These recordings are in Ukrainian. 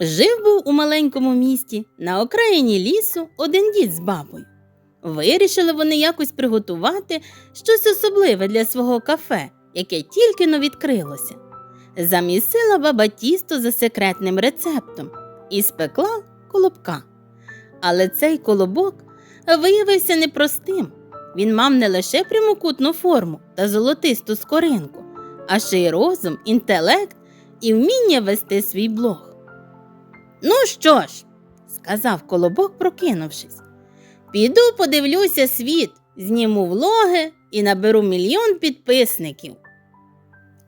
Жив був у маленькому місті на окраїні лісу один дід з бабою. Вирішили вони якось приготувати щось особливе для свого кафе, яке тільки но відкрилося. Замісила баба тісто за секретним рецептом і спекла колобка. Але цей колобок виявився непростим. Він мав не лише прямокутну форму та золотисту скоринку, а ще й розум, інтелект і вміння вести свій блог. Ну що ж, сказав колобок, прокинувшись, піду подивлюся світ, зніму влоги і наберу мільйон підписників.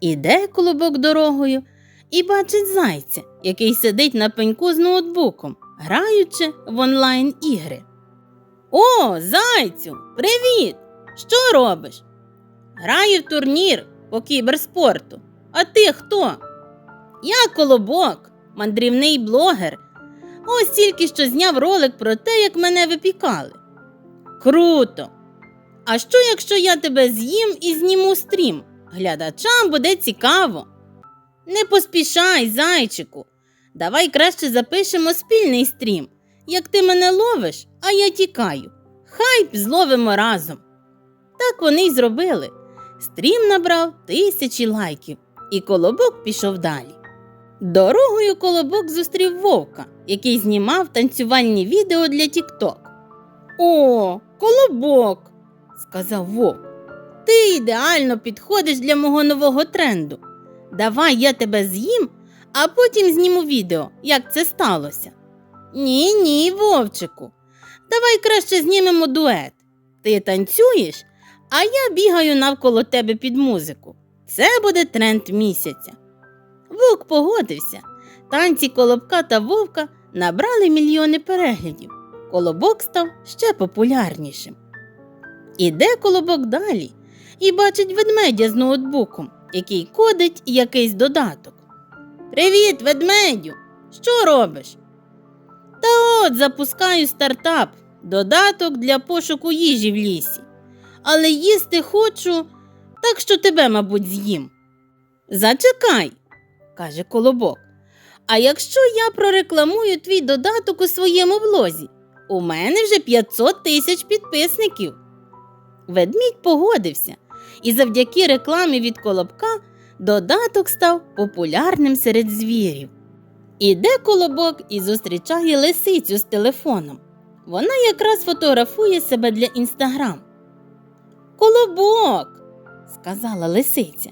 Іде колобок дорогою і бачить зайця, який сидить на пеньку з ноутбуком, граючи в онлайн ігри. О, зайцю, привіт! Що робиш? Граю в турнір по кіберспорту. А ти хто? Я колобок, мандрівний блогер. Ось тільки що зняв ролик про те, як мене випікали. Круто! А що, якщо я тебе з'їм і зніму стрім? Глядачам буде цікаво. Не поспішай, зайчику. Давай краще запишемо спільний стрім. Як ти мене ловиш, а я тікаю. Хайп зловимо разом. Так вони й зробили. Стрім набрав тисячі лайків, і колобок пішов далі. Дорогою колобок зустрів вовка, який знімав танцювальні відео для Тікток. О, колобок, сказав вовк. Ти ідеально підходиш для мого нового тренду. Давай я тебе з'їм, а потім зніму відео, як це сталося. Ні, ні, вовчику. Давай краще знімемо дует. Ти танцюєш, а я бігаю навколо тебе під музику. Це буде тренд місяця. Вовк погодився. Танці колобка та вовка набрали мільйони переглядів. Колобок став ще популярнішим. Іде колобок далі і бачить ведмедя з ноутбуком, який кодить якийсь додаток. Привіт, ведмедю! Що робиш? Та от запускаю стартап, додаток для пошуку їжі в лісі. Але їсти хочу, так що тебе, мабуть, з'їм. Зачекай, каже колобок. А якщо я прорекламую твій додаток у своєму блозі, у мене вже 500 тисяч підписників. Ведмідь погодився, і завдяки рекламі від колобка додаток став популярним серед звірів. Іде колобок і зустрічає лисицю з телефоном. Вона якраз фотографує себе для інстаграм. Колобок, сказала лисиця,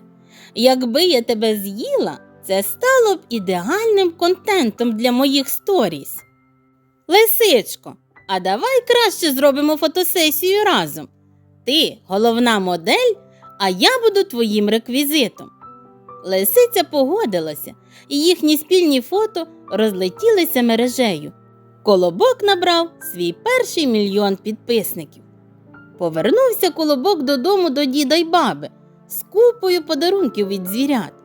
якби я тебе з'їла, це стало б ідеальним контентом для моїх сторіс. Лисичко, а давай краще зробимо фотосесію разом. Ти головна модель, а я буду твоїм реквізитом. Лисиця погодилася, і їхні спільні фото розлетілися мережею. Колобок набрав свій перший мільйон підписників. Повернувся колобок додому до діда й баби з купою подарунків від звірят.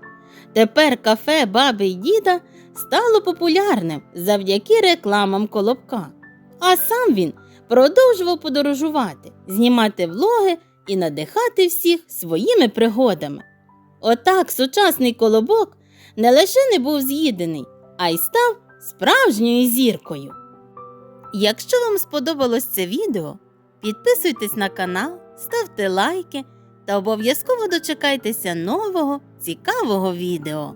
Тепер кафе баби й діда стало популярним завдяки рекламам колобка. А сам він продовжував подорожувати, знімати влоги і надихати всіх своїми пригодами. Отак сучасний колобок не лише не був з'їдений, а й став справжньою зіркою. Якщо вам сподобалось це відео, підписуйтесь на канал, ставте лайки та обов'язково дочекайтеся нового цікавого відео.